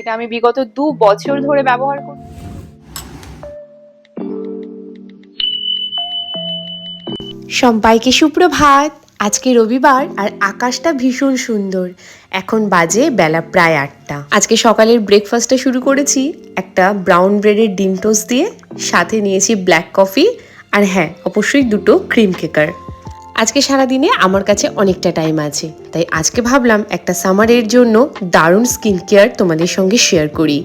এটা আমি বিগত দু বছর ধরে ব্যবহার করি সবাইকে সুপ্রভাত। আজকে রবিবার আর আকাশটা ভীষণ সুন্দর। এখন বাজে বেলা প্রায় আটটা। আজকে সকালের ব্রেকফাস্টটা শুরু করেছি। একটা ব্রাউন ব্রেডের ডিম টোস্ট দিয়ে, সাথে নিয়েছি ব্ল্যাক কফি আর হ্যাঁ অবশ্যই দুটো ক্রিম কেকার আজকে সারাদিনে আমার কাছে অনেকটা টাইম আছে। তাই আজকে ভাবলাম একটা সামারের জন্য দারুণ স্কিন কেয়ার তোমাদের সঙ্গে শেয়ার করি।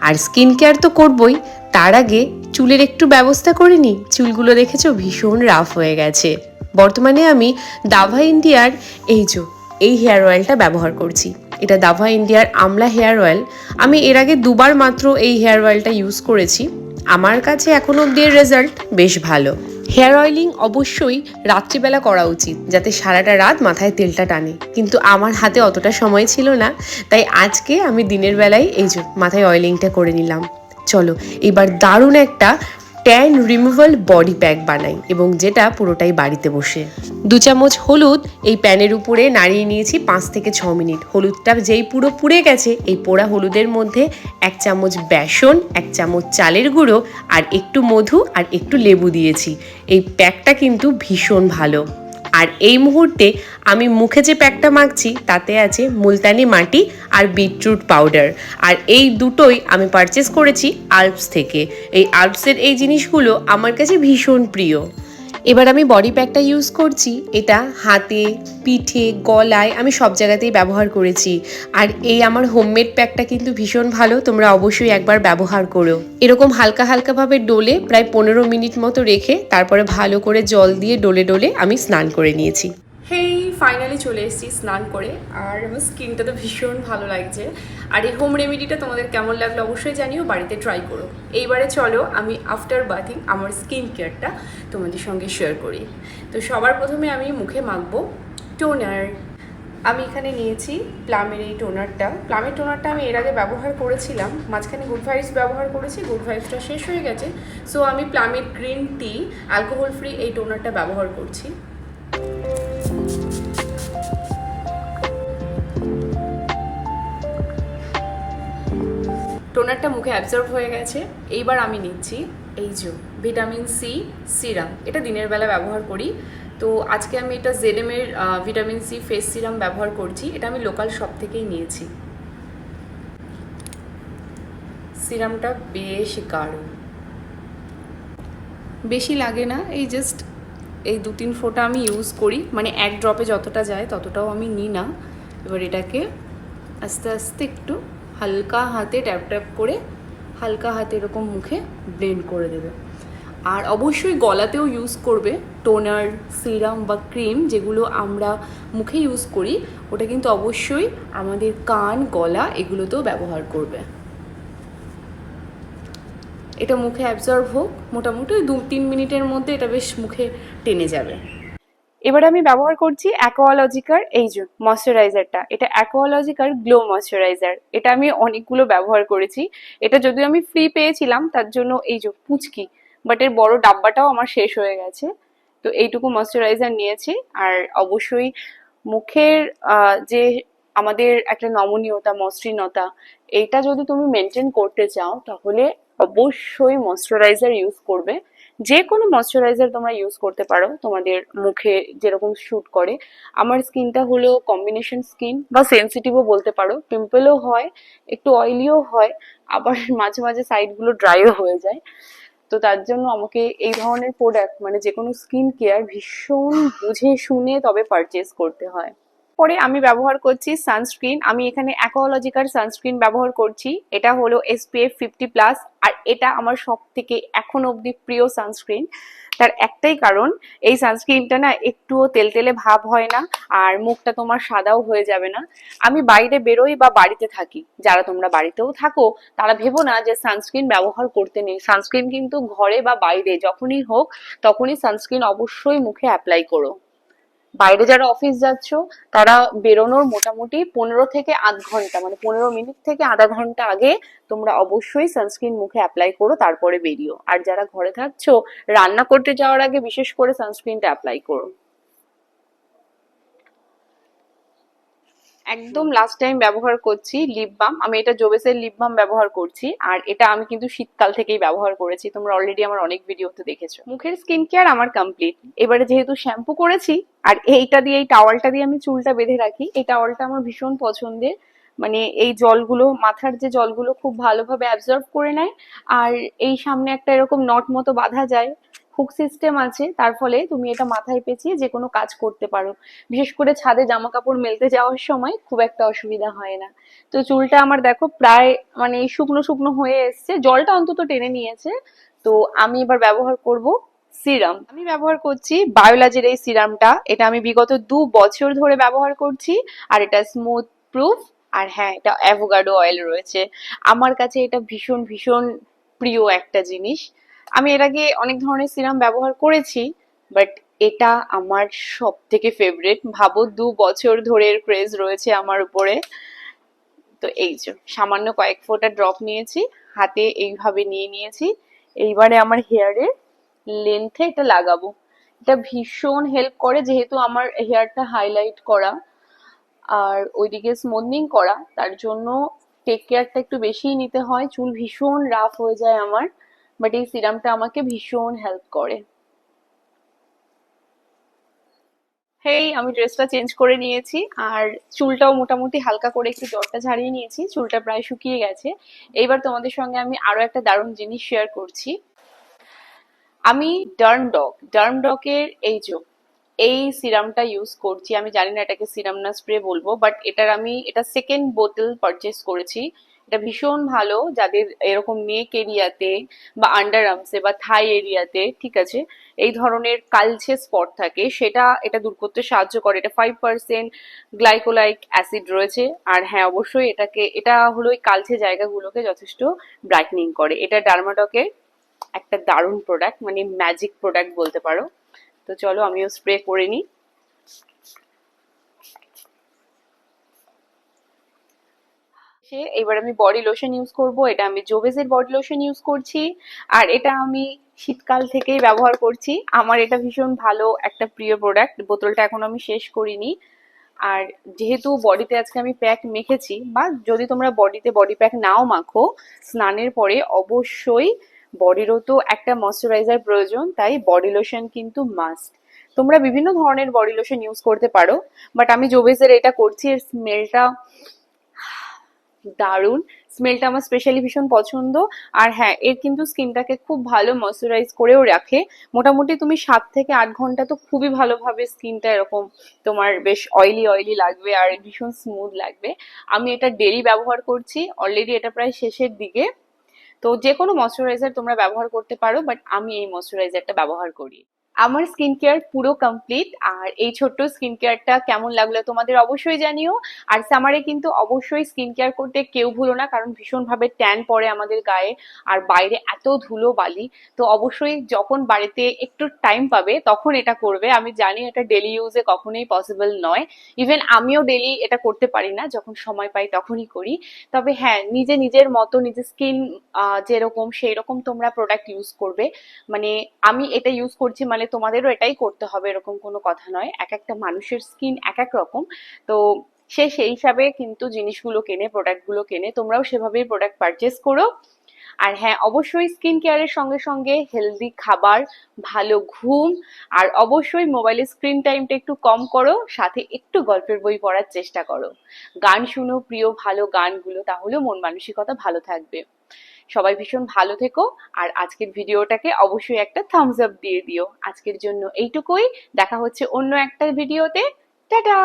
আর স্কিন কেয়ার তো করবই, তার আগে চুলের একটু ব্যবস্থা করে নিই। চুলগুলো দেখেছ? ভীষণ রাফ হয়ে গেছে। বর্তমানে আমি দাভা ইন্ডিয়ার এই যে, এই হেয়ার অয়েলটা ব্যবহার করছি। এটা দাভা ইন্ডিয়ার আমলা হেয়ার অয়েল আমি এর আগে দুবার মাত্র এই হেয়ার অয়েলটা ইউজ করেছি। আমার কাছে এখন অব্দি রেজাল্ট বেশ ভালো। হেয়ার অয়েলিং অবশ্যই রাত্রিবেলা করা উচিত, যাতে সারাটা রাত মাথায় তেলটা টানে। কিন্তু আমার হাতে অতটা সময় ছিল না, তাই আজকে আমি দিনের বেলায় এই যে মাথায় অয়েলিংটা করে নিলাম। চলো, এবার দারুণ একটা ট্যান রিমুভাল বডি প্যাক বানাই এবং যেটা পুরোটাই বাড়িতে বসে। দু চামচ হলুদ এই প্যানের উপরে নাড়িয়ে নিয়েছি পাঁচ থেকে ছ মিনিট। হলুদটা যেই পুরো পুড়ে গেছে, এই পোড়া হলুদের মধ্যে এক চামচ বেসন, এক চামচ চালের গুঁড়ো আর একটু মধু আর একটু লেবু দিয়েছি। এই প্যাকটা কিন্তু ভীষণ ভালো। আর এই মুহূর্তে আমি মুখে যে প্যাকটা মাখছি, তাতে আছে মুলতানি মাটি আর বিটরুট পাউডার। আর এই দুটোই আমি পারচেস করেছি আলপস থেকে। এই আলপসের এই জিনিসগুলো আমার কাছে ভীষণ প্রিয়। এবার আমি বডি প্যাকটা ইউজ করছি। এটা হাতে, পিঠে, গলায় আমি সব জায়গাতেই ব্যবহার করেছি। আর এই আমার হোমমেড প্যাকটা কিন্তু ভীষণ ভালো, তোমরা অবশ্যই একবার ব্যবহার করো। এরকম হালকা হালকাভাবে ডোলে প্রায় পনেরো মিনিট মতো রেখে, তারপরে ভালো করে জল দিয়ে ডোলে ডোলে আমি স্নান করে নিয়েছি। হেই ফাইনালি চলে এসেছি স্নান করে। আর আমার স্কিনটা তো ভীষণ ভালো লাগছে। আর এই হোম রেমেডিটা তোমাদের কেমন লাগল অবশ্যই জানিও, বাড়িতে ট্রাই করো। এইবারে চলো, আমি আফটার বাথিং আমার স্কিন কেয়ারটা তোমাদের সঙ্গে শেয়ার করি। তো সবার প্রথমে আমি মুখে মাখবো টোনার আমি এখানে নিয়েছি প্লামের এই টোনারটা প্লামের টোনারটা আমি এর আগে ব্যবহার করেছিলাম। মাঝখানে গুড ভাইবস ব্যবহার করেছি গুড ভাইবসটা শেষ হয়ে গেছে। সো আমি প্লামের গ্রিন টি অ্যালকোহল ফ্রি এই টোনারটা ব্যবহার করছি। টোনারটা মুখে অ্যাবজর্ব হয়ে গেছে, এইবার আমি নিচ্ছি এই যে ভিটামিন সি সিরাম এটা দিনের বেলা ব্যবহার করি। তো আজকে আমি এটা জেডএম এর ভিটামিন সি ফেস সিরাম ব্যবহার করছি, এটা আমি লোকাল শপ থেকেই নিয়েছি। সিরামটা বেশ গাঢ়। বেশি লাগে না, এই জাস্ট এই দু তিন ফোঁটা আমি ইউজ করি মানে এক ড্রপে যতটা যায় ততটাও আমি নিই না। এবার এটাকে আস্তে আস্তে একটু হালকা হাতে ট্যাপ ট্যাপ করে হালকা হাতে এরকম মুখে ব্লেন্ড করে দেবে। আর অবশ্যই গলাতেও ইউজ করবে টোনার সিরাম বা ক্রিম যেগুলো আমরা মুখে ইউজ করি, ওটা কিন্তু অবশ্যই আমাদের কান, গলা এগুলোতেও ব্যবহার করবে। এটা মুখে অ্যাবজর্ব হোক, মোটামুটি দু তিন মিনিটের মধ্যে এটা বেশ মুখে টেনে যাবে। এবার আমি ব্যবহার করছি অ্যাকোয়ালজিকার, এই যে ময়শ্চারাইজারটা, এটা অ্যাকোয়ালজিকার গ্লো ময়শ্চারাইজার, এটা আমি অনেকগুলো ব্যবহার করেছি। এটা যদিও আমি ফ্রি পেয়েছিলাম, তার জন্য এই যে পুচকি বাট এর বড় ডাব্বাটাও আমার শেষ হয়ে গেছে। তো এইটুকু ময়শ্চারাইজার নিয়েছি, আর অবশ্যই মুখের যে আমাদের একটা নমনীয়তা, মসৃণতা, এইটা যদি তুমি মেনটেন করতে চাও, তাহলে অবশ্যই ময়শ্চারাইজার ইউজ করবে। যে কোনো ময়শ্চারাইজার তোমরা ইউজ করতে পারো, তোমাদের মুখে যেরকম শ্যুট করে। আমার স্কিনটা হলো কম্বিনেশন স্কিন বা সেন্সিটিভও বলতে পারো। পিম্পলও হয়, একটু অয়েলিও হয়, আবার মাঝে মাঝে সাইডগুলো ড্রাইও হয়ে যায়। তো তার জন্য আমাকে এই ধরনের প্রোডাক্ট মানে যে কোনো স্কিন কেয়ার ভীষণ বুঝে শুনে তবে পারচেস করতে হয়। পরে আমি ব্যবহার করছি সানস্ক্রিন আমি এখানে অ্যাকোলজিকার সানস্ক্রিন ব্যবহার করছি। এটা হলো এসপিএফ ফিফটি প্লাস আর এটা আমার সব থেকে এখন অবধি প্রিয় সানস্ক্রিন তার একটাই কারণ, এই সানস্ক্রিনটা না একটুও তেলতেলে ভাব হয় না আর মুখটা তোমার সাদাও হয়ে যাবে না। আমি বাইরে বেরোই বা বাড়িতে থাকি, যারা তোমরা বাড়িতেও থাকো, তারা ভেবো না যে সানস্ক্রিন ব্যবহার করতে নেই। সানস্ক্রিন কিন্তু ঘরে বা বাইরে যখনই হোক, তখনই সানস্ক্রিন অবশ্যই মুখে অ্যাপ্লাই করো। বাইরে যারা অফিস যাচ্ছ, তারা বেরোনোর মোটামুটি পনেরো থেকে আধ ঘণ্টা মানে পনেরো মিনিট থেকে আধা ঘণ্টা আগে তোমরা অবশ্যই সানস্ক্রিন মুখে অ্যাপ্লাই করো, তারপরে বেরিও। আর যারা ঘরে থাকছো, রান্না করতে যাওয়ার আগে বিশেষ করে সানস্ক্রিনটা অ্যাপ্লাই করো। একদম লাস্ট টাইম ব্যবহার করছি লিপ বাম আমি এটা জোবেসের লিপ বাম ব্যবহার করছি, আর এটা আমি কিন্তু শীতকাল থেকেই ব্যবহার করেছি। তোমরা অলরেডি আমার অনেক ভিডিওতে দেখেছ। মুখের স্কিন কেয়ার আমার কমপ্লিট এবারে যেহেতু শ্যাম্পু করেছি, আর এইটা দিয়ে, এই টাওয়ালটা দিয়ে আমি চুলটা বেঁধে রাখি, এই টাওয়ালটা আমার ভীষণ পছন্দের। মানে এই জলগুলো, মাথার যে জলগুলো খুব ভালোভাবে অ্যাবজর্ব করে নেয়, আর এই সামনে একটা এরকম নট মতো বাঁধা যায় হুক সিস্টেম আছে, তার ফলে তুমি এটা মাথায় পেঁচিয়ে যে কোনো কাজ করতে পারো। বিশেষ করে ছাদে জামা কাপড় মেলতে যাওয়ার সময় খুব একটা অসুবিধা হয় না। তো চুলটা আমার দেখো প্রায় মানে শুকনো শুকনো হয়ে এসছে, জলটা অন্তত টেনে নিয়েছে। তো আমি এবার ব্যবহার করব সিরাম। আমি ব্যবহার করছি বায়োলজির এই সিরামটা। এটা আমি বিগত দু বছর ধরে ব্যবহার করছি, আর এটা স্মুথ প্রুফ আর হ্যাঁ এটা অ্যাভোগাডো অয়েল রয়েছে। আমার কাছে এটা ভীষণ ভীষণ প্রিয় একটা জিনিস। আমি এর আগে অনেক ধরনের সিরাম ব্যবহার করেছি বাট এটা আমার সব থেকে ফেভারিট ভাবো দু বছর ধরে ক্রেজ রয়েছে আমার উপরে। তো এই যে, সামান্য কয়েক ফোঁটা ড্রপ নিয়েছি, হাতে এইভাবে নিয়ে নিয়েছি। এইবারে আমার হেয়ারের লেন্থে এটা লাগাবো। এটা ভীষণ হেল্প করে, যেহেতু আমার হেয়ারটা হাইলাইট করা আর ওইদিকে স্মুথনিং করা, তার জন্য টেক কেয়ারটা একটু বেশিই নিতে হয়। চুল ভীষণ রাফ হয়ে যায় আমার। বাট এই সিরামটা আমাকে ভীষণ হেল্প করে। হেই, আমি ড্রেসটা চেঞ্জ করে নিয়েছি আর চুলটাও মোটামুটি হালকা করে একটু জ্বরটা ঝাড়িয়ে নিয়েছি, চুলটা প্রায় শুকিয়ে গেছে। এইবার তোমাদের সঙ্গে আমি আরও একটা দারুণ জিনিস শেয়ার করছি। আমি ডার্ম ডগ, ডার্ম ডগের এই যে, এই সিরামটা ইউজ করছি, আমি জানি না এটাকে সিরাম না স্প্রে বলব বাট এটার আমি, এটা সেকেন্ড বোতল পারচেস করেছি। এটা ভীষণ ভালো যাদের এরকম নেক এরিয়াতে বা আন্ডার আর্মসে বা থাই এরিয়াতে, ঠিক আছে? এই ধরনের কালচে স্পট থাকে, সেটা এটা দূর করতে সাহায্য করে। এটা ফাইভ পার্সেন্ট গ্লাইকোলাইক অ্যাসিড রয়েছে, আর হ্যাঁ অবশ্যই এটাকে, এটা হলো ওই কালচে জায়গাগুলোকে যথেষ্ট ব্রাইটনিং করে। এটা ডার্মাডকের একটা দারুণ প্রোডাক্ট মানে ম্যাজিক প্রোডাক্ট বলতে পারো। তো চলো আমিও স্প্রে করে নিই। সে এবার আমি বডি লোশন ইউজ করব, এটা আমি জোবেজের বডি লোশন ইউজ করছি, আর এটা আমি শীতকাল থেকেই ব্যবহার করছি। আমার এটা ভীষণ ভালো একটা প্রিয় প্রোডাক্ট বোতলটা এখন আমি শেষ করিনি। আর যেহেতু বডিতে আজকে আমি প্যাক মেখেছি, বা যদি তোমরা বডিতে বডি প্যাক নাও মাখো, স্নানের পরে অবশ্যই বডিরও তো একটা ময়শ্চারাইজার প্রয়োজন, তাই বডি লোশন কিন্তু মাস্ট তোমরা বিভিন্ন ধরনের বডি লোশন ইউজ করতে পারো বাট আমি জোবেজের এটা করছি, এর স্মেলটা দারুণ। স্মেলটা আমার স্পেশালি ভীষণ পছন্দ। আর হ্যাঁ এর কিন্তু স্কিনটাকে খুব ভালো ময়শ্চারাইজ করেও রাখে। মোটামুটি তুমি সাত থেকে আট ঘণ্টা তো খুবই ভালোভাবে স্কিনটা এরকম তোমার বেশ অয়েলি অয়েলি লাগবে আর ভীষণ স্মুথ লাগবে। আমি এটা ডেলি ব্যবহার করছি অলরেডি এটা প্রায় শেষের দিকে। তো যে কোনো ময়শ্চারাইজার তোমরা ব্যবহার করতে পারো বাট আমি এই ময়শ্চারাইজারটা ব্যবহার করি। আমার স্কিন কেয়ার পুরো কমপ্লিট আর এই ছোট্ট স্কিন কেয়ারটা কেমন লাগল তোমাদের অবশ্যই জানিও। আর সামারে কিন্তু অবশ্যই স্কিন কেয়ার করতে কেউ ভুলো না, কারণ ভীষণভাবে ট্যান পড়ে আমাদের গায়ে, আর বাইরে এত ধুলো বালি। তো অবশ্যই যখন বাড়িতে একটু টাইম পাবে, তখন এটা করবে। আমি জানি এটা ডেলি ইউজে কখনোই পসিবল নয়। ইভেন আমিও ডেলি এটা করতে পারি না, যখন সময় পাই তখনই করি। তবে হ্যাঁ নিজে নিজের মতো, নিজের স্কিন যেরকম সেই রকম তোমরা প্রোডাক্ট ইউজ করবে। মানে আমি এটা ইউজ করছি মানে তোমাদেরও এটাই করতে হবে, এরকম কোনো কথা নয়। এক একটা মানুষের স্কিন এক এক রকম। তো সে সেই হিসাবে কিন্তু জিনিসগুলো কেনে প্রোডাক্টগুলো কেনে, তোমরাও সেভাবেই প্রোডাক্ট পারচেস করো। আর হ্যাঁ অবশ্যই স্কিন কেয়ারের সঙ্গে সঙ্গে হেলদি খাবার, ভালো ঘুম, আর অবশ্যই মোবাইলের স্ক্রিন টাইমটা একটু কম করো, সাথে একটু গল্পের বই পড়ার চেষ্টা করো। গান শুনো, প্রিয় ভালো গানগুলো, তাহলেও মন মানসিকতা ভালো থাকবে। সবাই ভীষণ ভালো থেকো। আর আজকের ভিডিওটাকে অবশ্যই একটা থামস আপ দিয়ে দিও। আজকের জন্য এইটুকুই। দেখা হচ্ছে অন্য একটা ভিডিওতে। টাটা!